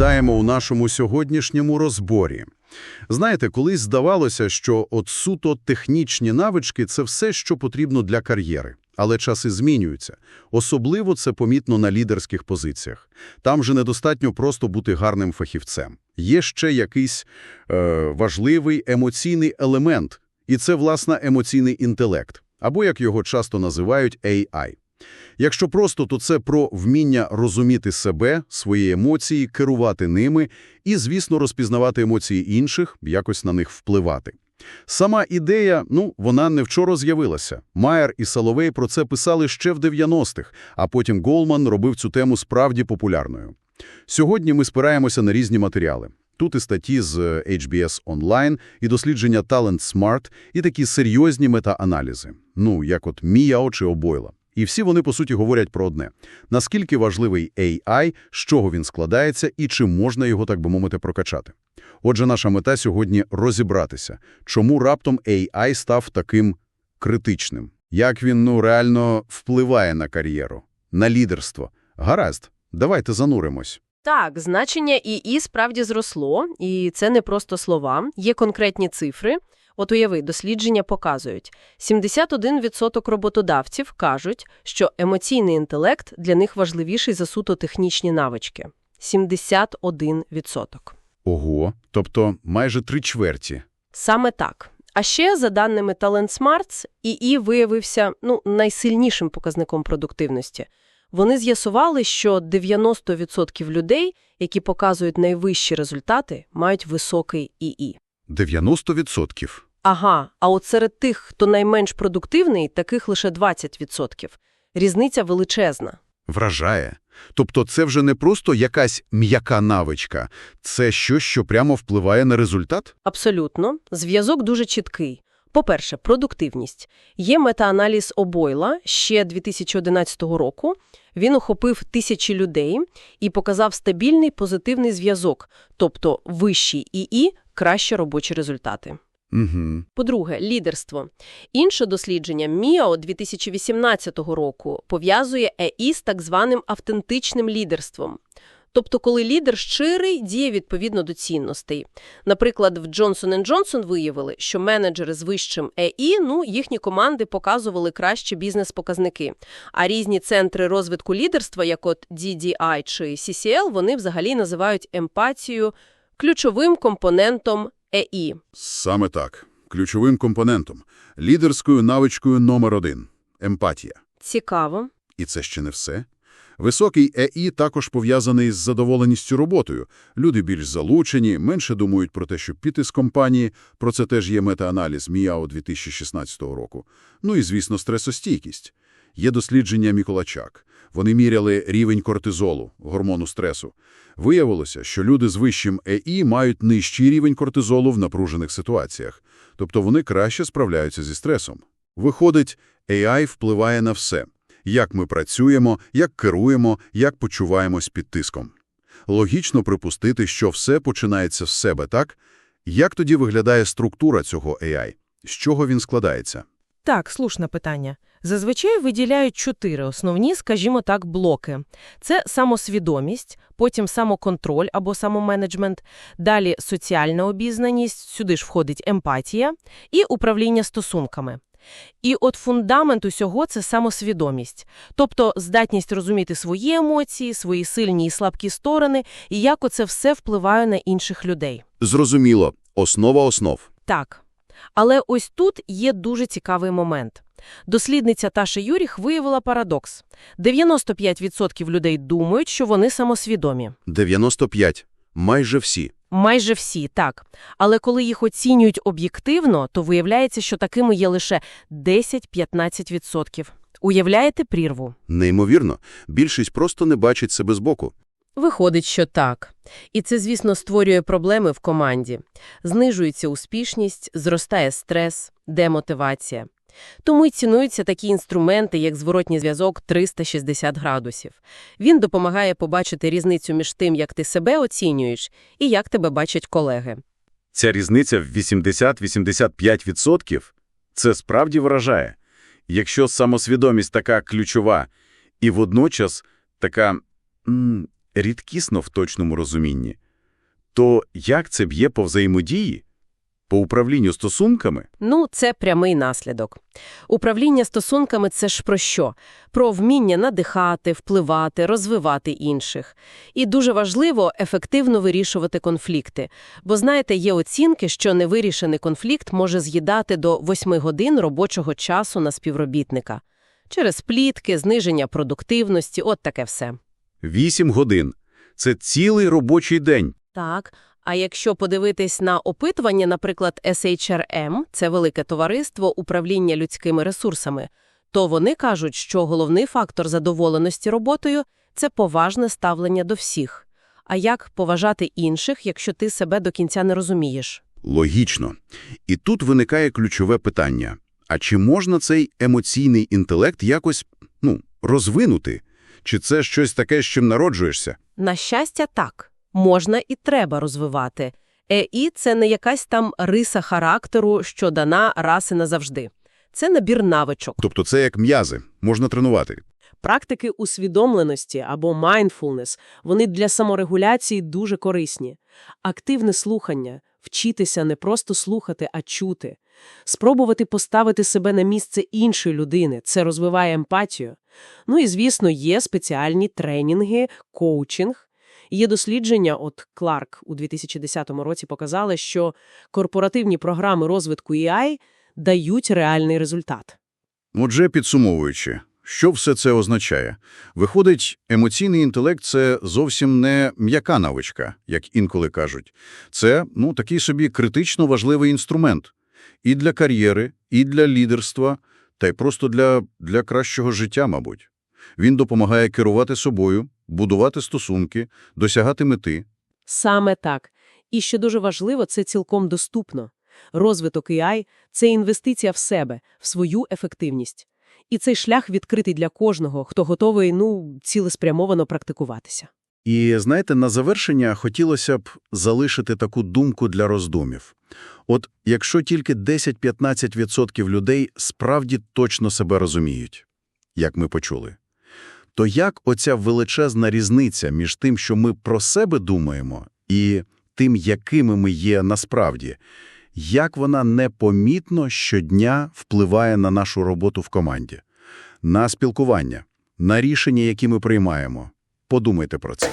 Вітаємо у нашому сьогоднішньому розборі. Знаєте, колись здавалося, що от суто технічні навички – це все, що потрібно для кар'єри. Але часи змінюються. Особливо це помітно на лідерських позиціях. Там же недостатньо просто бути гарним фахівцем. Є ще якийсь е, важливий емоційний елемент, і це, власне, емоційний інтелект, або, як його часто називають, AI. Якщо просто, то це про вміння розуміти себе, свої емоції, керувати ними і, звісно, розпізнавати емоції інших, якось на них впливати. Сама ідея, ну, вона не вчора з'явилася. Майер і Соловей про це писали ще в 90-х, а потім Голман робив цю тему справді популярною. Сьогодні ми спираємося на різні матеріали. Тут і статті з HBS Online, і дослідження Talent Smart, і такі серйозні мета-аналізи, ну, як от Міяо чи Обойла. І всі вони, по суті, говорять про одне. Наскільки важливий AI, з чого він складається і чи можна його, так би мовити, прокачати. Отже, наша мета сьогодні – розібратися, чому раптом AI став таким критичним. Як він, ну, реально впливає на кар'єру, на лідерство. Гаразд, давайте зануримось. Так, значення ІІ справді зросло, і це не просто слова, є конкретні цифри. От уяви, дослідження показують, 71% роботодавців кажуть, що емоційний інтелект для них важливіший за суто технічні навички. 71%. Ого, тобто майже три чверті. Саме так. А ще, за даними Talent Smarts, ІІ виявився ну, найсильнішим показником продуктивності. Вони з'ясували, що 90% людей, які показують найвищі результати, мають високий ІІ. 90%. Ага, а от серед тих, хто найменш продуктивний, таких лише 20%. Різниця величезна. Вражає. Тобто це вже не просто якась м'яка навичка, це щось, що прямо впливає на результат? Абсолютно. Зв'язок дуже чіткий. По-перше, продуктивність. Є метааналіз Обойла ще 2011 року. Він охопив тисячі людей і показав стабільний позитивний зв'язок, тобто вищий ІІ – кращі робочі результати. Угу. По-друге, лідерство. Інше дослідження МІАО 2018 року пов'язує ЕІ з так званим автентичним лідерством. Тобто, коли лідер щирий, діє відповідно до цінностей. Наприклад, в Johnson Johnson виявили, що менеджери з вищим ЕІ, ну, їхні команди показували кращі бізнес-показники. А різні центри розвитку лідерства, як от DDI чи CCL, вони взагалі називають емпатію ключовим компонентом ЕІ. Саме так. Ключовим компонентом. Лідерською навичкою номер один – емпатія. Цікаво. І це ще не все. Високий ЕІ також пов'язаний з задоволеністю роботою. Люди більш залучені, менше думають про те, щоб піти з компанії. Про це теж є метааналіз МІАО 2016 року. Ну і, звісно, стресостійкість. Є дослідження Міколачак. Вони міряли рівень кортизолу, гормону стресу. Виявилося, що люди з вищим ЕІ мають нижчий рівень кортизолу в напружених ситуаціях. Тобто вони краще справляються зі стресом. Виходить, AI впливає на все. Як ми працюємо, як керуємо, як почуваємось під тиском. Логічно припустити, що все починається з себе, так? Як тоді виглядає структура цього AI? З чого він складається? Так, слушне питання. Зазвичай виділяють чотири основні, скажімо так, блоки. Це самосвідомість, потім самоконтроль або самоменеджмент, далі соціальна обізнаність, сюди ж входить емпатія і управління стосунками. І от фундамент усього – це самосвідомість, тобто здатність розуміти свої емоції, свої сильні і слабкі сторони, і як оце все впливає на інших людей. Зрозуміло. Основа основ. Так. Але ось тут є дуже цікавий момент. Дослідниця Таша Юріх виявила парадокс. 95% людей думають, що вони самосвідомі. 95. Майже всі. Майже всі, так. Але коли їх оцінюють об'єктивно, то виявляється, що такими є лише 10-15%. Уявляєте прірву? Неймовірно. Більшість просто не бачить себе збоку. Виходить, що так. І це, звісно, створює проблеми в команді. Знижується успішність, зростає стрес, демотивація. Тому й цінуються такі інструменти, як зворотній зв'язок 360 градусів. Він допомагає побачити різницю між тим, як ти себе оцінюєш, і як тебе бачать колеги. Ця різниця в 80-85% – це справді вражає. Якщо самосвідомість така ключова і водночас така рідкісно в точному розумінні. То як це б'є по взаємодії? По управлінню стосунками? Ну, це прямий наслідок. Управління стосунками – це ж про що? Про вміння надихати, впливати, розвивати інших. І дуже важливо ефективно вирішувати конфлікти. Бо, знаєте, є оцінки, що невирішений конфлікт може з'їдати до 8 годин робочого часу на співробітника. Через плітки, зниження продуктивності, от таке все. Вісім годин. Це цілий робочий день. Так, а якщо подивитись на опитування, наприклад, SHRM – це велике товариство управління людськими ресурсами, то вони кажуть, що головний фактор задоволеності роботою – це поважне ставлення до всіх. А як поважати інших, якщо ти себе до кінця не розумієш? Логічно. І тут виникає ключове питання. А чи можна цей емоційний інтелект якось, ну, розвинути? Чи це щось таке, з чим народжуєшся? На щастя, так. Можна і треба розвивати. ЕІ – це не якась там риса характеру, що дана раз і назавжди. Це набір навичок. Тобто це як м'язи, можна тренувати. Практики усвідомленості або mindfulness, вони для саморегуляції дуже корисні. Активне слухання, вчитися не просто слухати, а чути. Спробувати поставити себе на місце іншої людини – це розвиває емпатію. Ну і, звісно, є спеціальні тренінги, коучинг. Є дослідження, от Кларк у 2010 році показали, що корпоративні програми розвитку AI дають реальний результат. Отже, підсумовуючи, що все це означає? Виходить, емоційний інтелект – це зовсім не м'яка навичка, як інколи кажуть. Це, ну, такий собі критично важливий інструмент. І для кар'єри, і для лідерства, та й просто для, для кращого життя, мабуть. Він допомагає керувати собою, будувати стосунки, досягати мети. Саме так. І що дуже важливо, це цілком доступно. Розвиток AI – це інвестиція в себе, в свою ефективність. І цей шлях відкритий для кожного, хто готовий, ну, цілеспрямовано практикуватися. І, знаєте, на завершення хотілося б залишити таку думку для роздумів. От якщо тільки 10-15% людей справді точно себе розуміють, як ми почули, то як оця величезна різниця між тим, що ми про себе думаємо, і тим, якими ми є насправді, як вона непомітно щодня впливає на нашу роботу в команді, на спілкування, на рішення, які ми приймаємо? Подумайте про це.